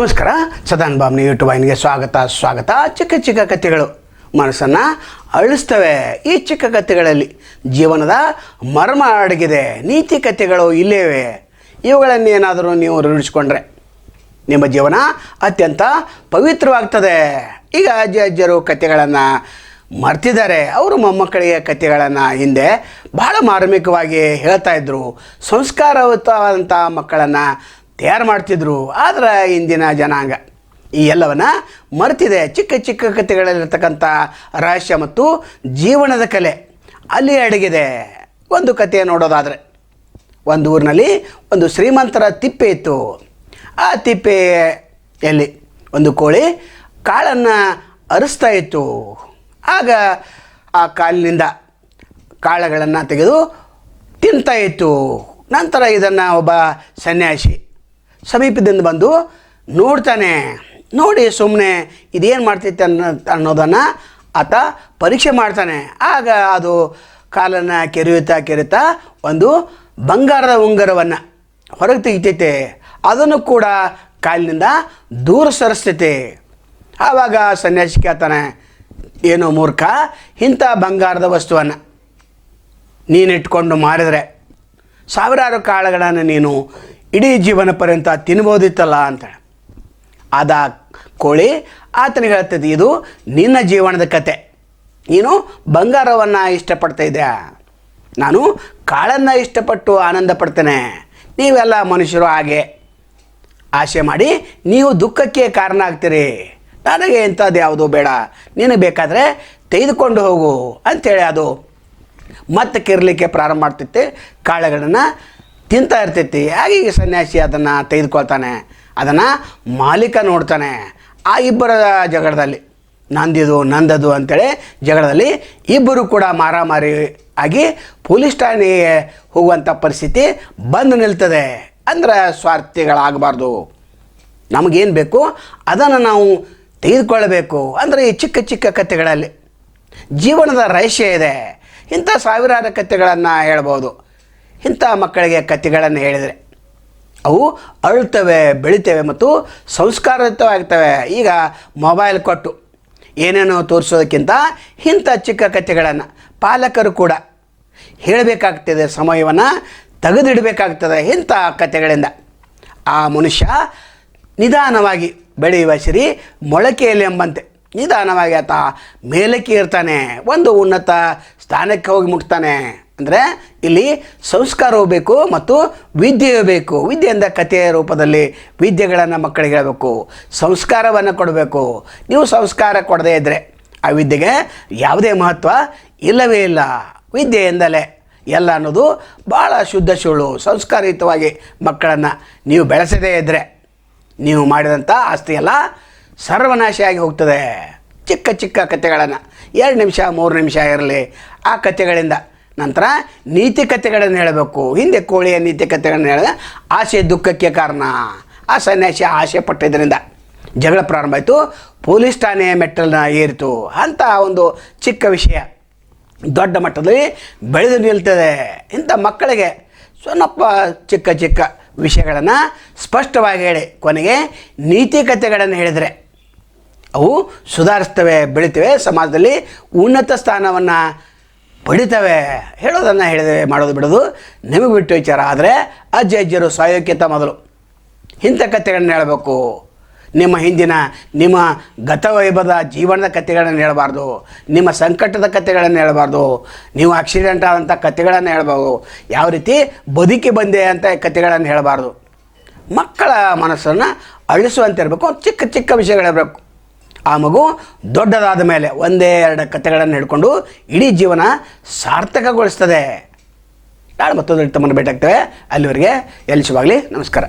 ನಮಸ್ಕಾರ. ಸದಾನ್ ಬಾಬ್ನ ಯೂಟ್ಯೂಬ್ ವಾಹಿನಿಗೆ ಸ್ವಾಗತ ಸ್ವಾಗತ. ಚಿಕ್ಕ ಚಿಕ್ಕ ಕಥೆಗಳು ಮನಸ್ಸನ್ನು ಅಳಿಸ್ತವೆ. ಈ ಚಿಕ್ಕ ಕಥೆಗಳಲ್ಲಿ ಜೀವನದ ಮರ್ಮ ಅಡಗಿದೆ. ನೀತಿ ಕಥೆಗಳು ಇವುಗಳನ್ನು ಇವುಗಳನ್ನೇನಾದರೂ ನೀವು ರೂಢಿಸ್ಕೊಂಡ್ರೆ ನಿಮ್ಮ ಜೀವನ ಅತ್ಯಂತ ಪವಿತ್ರವಾಗ್ತದೆ. ಈಗ ಅಜ್ಜಿ ಅಜ್ಜರು ಕಥೆಗಳನ್ನು ಮರ್ತಿದ್ದಾರೆ. ಅವರು ಮೊಮ್ಮಕ್ಕಳಿಗೆ ಕಥೆಗಳನ್ನು ಹಿಂದೆ ಬಹಳ ಮಾರ್ಮಿಕವಾಗಿ ಹೇಳ್ತಾ ಇದ್ದರು ಸಂಸ್ಕಾರಯುತವಾದಂಥ ಮಕ್ಕಳನ್ನು ತಯಾರು ಮಾಡ್ತಿದ್ರು. ಆದರೆ ಇಂದಿನ ಜನಾಂಗ ಈ ಎಲ್ಲವನ್ನು ಮರೆತಿದೆ. ಚಿಕ್ಕ ಚಿಕ್ಕ ಕಥೆಗಳಲ್ಲಿರ್ತಕ್ಕಂಥ ರಹಸ್ಯ ಮತ್ತು ಜೀವನದ ಕಲೆ ಅಲ್ಲಿ ಅಡಗಿದೆ. ಒಂದು ಕಥೆ ನೋಡೋದಾದರೆ, ಒಂದು ಊರಿನಲ್ಲಿ ಒಂದು ಶ್ರೀಮಂತರ ತಿಪ್ಪೆ ಇತ್ತು. ಆ ತಿಪ್ಪೆಯಲ್ಲಿ ಒಂದು ಕೋಳಿ ಕಾಳನ್ನು ಅರಿಸ್ತಾ ಇತ್ತು. ಆಗ ಆ ಕಾಲಿನಿಂದ ಕಾಳುಗಳನ್ನು ತೆಗೆದು ತಿಂತಾ ಇತ್ತು. ನಂತರ ಇದನ್ನು ಒಬ್ಬ ಸನ್ಯಾಸಿ ಸಮೀಪದಿಂದ ಬಂದು ನೋಡ್ತಾನೆ. ನೋಡಿ ಸುಮ್ಮನೆ ಇದೇನು ಮಾಡ್ತೈತೆ ಅನ್ನೋ, ಅನ್ನೋದನ್ನು ಆತ ಪರೀಕ್ಷೆ ಮಾಡ್ತಾನೆ. ಆಗ ಅದು ಕಾಲನ್ನು ಕೆರೆಯುತ್ತಾ ಕೆರೆಯುತ್ತಾ ಒಂದು ಬಂಗಾರದ ಉಂಗರವನ್ನು ಹೊರಗೆ ತೆಗಿತೈತೆ. ಅದನ್ನು ಕೂಡ ಕಾಲಿನಿಂದ ದೂರ ಸರಿಸ್ತೈತೆ. ಆವಾಗ ಸನ್ಯಾಸಿ ಕೇಳ್ತಾನೆ ಏನೋ ಮೂರ್ಖ, ಇಂಥ ಬಂಗಾರದ ವಸ್ತುವನ್ನು ನೀನಿಟ್ಕೊಂಡು ಮಾರಿದರೆ ಸಾವಿರಾರು ಕಾಳುಗಳನ್ನು ನೀನು ಇಡೀ ಜೀವನ ಪರ್ಯಂತ ತಿನ್ಬೋದಿತ್ತಲ್ಲ ಅಂತ ಆದ ಕೋಳಿ ಆತನಿಗೆ ಹೇಳ್ತದೆ, ಇದು ನಿನ್ನ ಜೀವನದ ಕತೆ. ನೀನು ಬಂಗಾರವನ್ನು ಇಷ್ಟಪಡ್ತಾ ನಾನು ಕಾಳನ್ನು ಇಷ್ಟಪಟ್ಟು ಆನಂದ ಪಡ್ತೇನೆ. ನೀವೆಲ್ಲ ಮನುಷ್ಯರು ಹಾಗೆ. ಆಸೆ ಮಾಡಿ ನೀವು ದುಃಖಕ್ಕೆ ಕಾರಣ ಆಗ್ತೀರಿ. ನನಗೆ ಇಂಥದ್ದು ಯಾವುದು ಬೇಡ. ನಿನಗೆ ಬೇಕಾದರೆ ತೆಗೆದುಕೊಂಡು ಹೋಗು. ಅಂಥೇಳಿ ಅದು ಮತ್ತೆ ಕಿರಲಿಕ್ಕೆ ಪ್ರಾರಂಭ ಮಾಡ್ತಿತ್ತೆ. ಕಾಳುಗಳನ್ನು ತಿಂತಾ ಇರ್ತೈತಿ. ಹೇಗೆ ಈ ಸನ್ಯಾಸಿ ಅದನ್ನು ತೆಗೆದುಕೊಳ್ತಾನೆ? ಅದನ್ನು ಮಾಲೀಕ ನೋಡ್ತಾನೆ. ಆ ಇಬ್ಬರ ಜಗಳದಲ್ಲಿ, ನಂದಿದು, ನಂದದು ಅಂತೇಳಿ ಜಗಳದಲ್ಲಿ ಇಬ್ಬರು ಕೂಡ ಮಾರಾಮಾರಿ ಆಗಿ ಪೊಲೀಸ್ ಠಾಣೆಗೆ ಹೋಗುವಂಥ ಪರಿಸ್ಥಿತಿ ಬಂದು ನಿಲ್ತದೆ. ಅಂದರೆ ಸ್ವಾರ್ಥಿಗಳಾಗಬಾರ್ದು. ನಮಗೇನು ಬೇಕು? ಅದನ್ನು ನಾವು ತೆಗೆದುಕೊಳ್ಳಬೇಕು. ಅಂದರೆ ಈ ಚಿಕ್ಕ ಚಿಕ್ಕ ಕಥೆಗಳಲ್ಲಿ ಜೀವನದ ರಹಸ್ಯ ಇದೆ. ಇಂಥ ಸಾವಿರಾರು ಕಥೆಗಳನ್ನು ಹೇಳ್ಬೋದು. ಇಂಥ ಮಕ್ಕಳಿಗೆ ಕಥೆಗಳನ್ನು ಹೇಳಿದರೆ. ಅವು ಅಳ್ತವೆ ಬೆಳಿತವೆ ಮತ್ತು ಸಂಸ್ಕಾರಯುತವಾಗ್ತವೆ. ಈಗ ಮೊಬೈಲ್ ಕೊಟ್ಟು ಏನೇನೋ ತೋರಿಸೋದಕ್ಕಿಂತ ಇಂಥ ಚಿಕ್ಕ ಕಥೆಗಳನ್ನು ಪಾಲಕರು ಕೂಡ ಹೇಳಬೇಕಾಗ್ತದೆ, ಸಮಯವನ್ನು ತೆಗೆದಿಡಬೇಕಾಗ್ತದೆ ಇಂಥ ಕಥೆಗಳಿಂದ. ಆ ಮನುಷ್ಯ ನಿಧಾನವಾಗಿ ಬೆಳೆಯುವ ಸಿರಿ ಮೊಳಕೆಯಲ್ಲಿ ಎಂಬಂತೆ. ನಿಧಾನವಾಗಿ ಆತ ಮೇಲಕ್ಕೆ ಇರ್ತಾನೆ ಒಂದು ಉನ್ನತ ಸ್ಥಾನಕ್ಕೆ ಹೋಗಿ ಮುಟ್ತಾನೆ. ಅಂದರೆ ಇಲ್ಲಿ ಸಂಸ್ಕಾರವೂ ಬೇಕು ಮತ್ತು ವಿದ್ಯೆಯೂ ಬೇಕು. ವಿದ್ಯೆಯಿಂದ ಕಥೆಯ ರೂಪದಲ್ಲಿ ವಿದ್ಯೆಗಳನ್ನು ಮಕ್ಕಳಿಗೆ ಹೇಳಬೇಕು. ಸಂಸ್ಕಾರವನ್ನು ಕೊಡಬೇಕು. ನೀವು ಸಂಸ್ಕಾರ ಕೊಡದೇ ಇದ್ದರೆ ಆ ವಿದ್ಯೆಗೆ ಯಾವುದೇ ಮಹತ್ವ ಇಲ್ಲವೇ ಇಲ್ಲ. ವಿದ್ಯೆಯಿಂದಲೇ ಎಲ್ಲ ಅನ್ನೋದು ಭಾಳ ಶುದ್ಧ ಸುಳ್ಳು. ಸಂಸ್ಕಾರಯುತವಾಗಿ ಮಕ್ಕಳನ್ನು ನೀವು ಬೆಳೆಸದೇ ಇದ್ದರೆ ನೀವು ಮಾಡಿದಂಥ ಆಸ್ತಿಯೆಲ್ಲ ಸರ್ವನಾಶಿಯಾಗಿ ಹೋಗ್ತದೆ. ಚಿಕ್ಕ ಚಿಕ್ಕ ಕಥೆಗಳನ್ನು. ಎರಡು ನಿಮಿಷ, ಮೂರು ನಿಮಿಷ ಇರಲಿ. ಆ ಕಥೆಗಳಿಂದ ನಂತರ ನೀತಿ ಕಥೆಗಳನ್ನು ಹೇಳಬೇಕು. ಹಿಂದೆ ಕೋಳಿಯ ನೀತಿ ಕಥೆಗಳನ್ನು ಹೇಳಿದ, ಆಸೆ ದುಃಖಕ್ಕೆ ಕಾರಣ. ಆ ಸನ್ಯಾಸಿ ಆಸೆ ಪಟ್ಟಿದ್ದರಿಂದ ಜಗಳ ಪ್ರಾರಂಭ ಆಯಿತು. ಪೊಲೀಸ್ ಠಾಣೆಯ ಮೆಟ್ಟಲನ್ನ ಏರಿತು. ಅಂತ ಒಂದು ಚಿಕ್ಕ ವಿಷಯ. ದೊಡ್ಡ ಮಟ್ಟದಲ್ಲಿ ಬೆಳೆದು ನಿಲ್ತದೆ. ಇಂಥ ಮಕ್ಕಳಿಗೆ ಸ್ವಲ್ಪ ಚಿಕ್ಕ ಚಿಕ್ಕ ವಿಷಯಗಳನ್ನು ಸ್ಪಷ್ಟವಾಗಿ ಹೇಳಿ. ಕೊನೆಗೆ ನೀತಿ ಕಥೆಗಳನ್ನು ಹೇಳಿದರೆ ಅವು ಸುಧಾರಿಸ್ತವೆ, ಬೆಳಿತವೆ. ಸಮಾಜದಲ್ಲಿ ಉನ್ನತ ಸ್ಥಾನವನ್ನು ಪಡಿತವೆ ಹೇಳೋದನ್ನು ಹೇಳಿದೆ ಮಾಡೋದು ಬಿಡೋದು ನಿಮಗೆ ಬಿಟ್ಟು ವಿಚಾರ. ಆದರೆ ಅಜ್ಜ ಅಜ್ಜರು ಸಾಯೋಕ್ಕಿಂತ ಮೊದಲು ಇಂಥ ಕಥೆಗಳನ್ನ ಹೇಳಬೇಕು. ನಿಮ್ಮ ಹಿಂದಿನ, ನಿಮ್ಮ ಗತವೈಭದ ಜೀವನದ ಕಥೆಗಳನ್ನು ಹೇಳಬಾರ್ದು. ನಿಮ್ಮ ಸಂಕಟದ ಕಥೆಗಳನ್ನು ಹೇಳಬಾರ್ದು. ನೀವು ಆಕ್ಸಿಡೆಂಟ್ ಆದಂಥ ಕಥೆಗಳನ್ನು ಹೇಳ್ಬೋದು ಯಾವ ರೀತಿ ಬದುಕಿ ಬಂದೆ ಅಂತ ಕಥೆಗಳನ್ನು ಹೇಳಬಾರ್ದು. ಮಕ್ಕಳ ಮನಸ್ಸನ್ನು ಅಳಿಸುವಂತಿರಬೇಕು ಚಿಕ್ಕ ಚಿಕ್ಕ ವಿಷಯಗಳಿರಬೇಕು ಆ ಮಗು ದೊಡ್ಡದಾದ ಮೇಲೆ ಒಂದೇ ಎರಡು ಕಥೆಗಳನ್ನು ಹಿಡ್ಕೊಂಡು ಇಡೀ ಜೀವನ ಸಾರ್ಥಕಗೊಳಿಸ್ತದೆ. ನಾಳೆ ಮತ್ತೊಂದು ತಮ್ಮನ್ನು ಭೇಟಿಯಾಗ್ತೇವೆ ಅಲ್ಲಿವರೆಗೆ ಎಲ್ಲಿಸುವಾಗಲಿ ನಮಸ್ಕಾರ.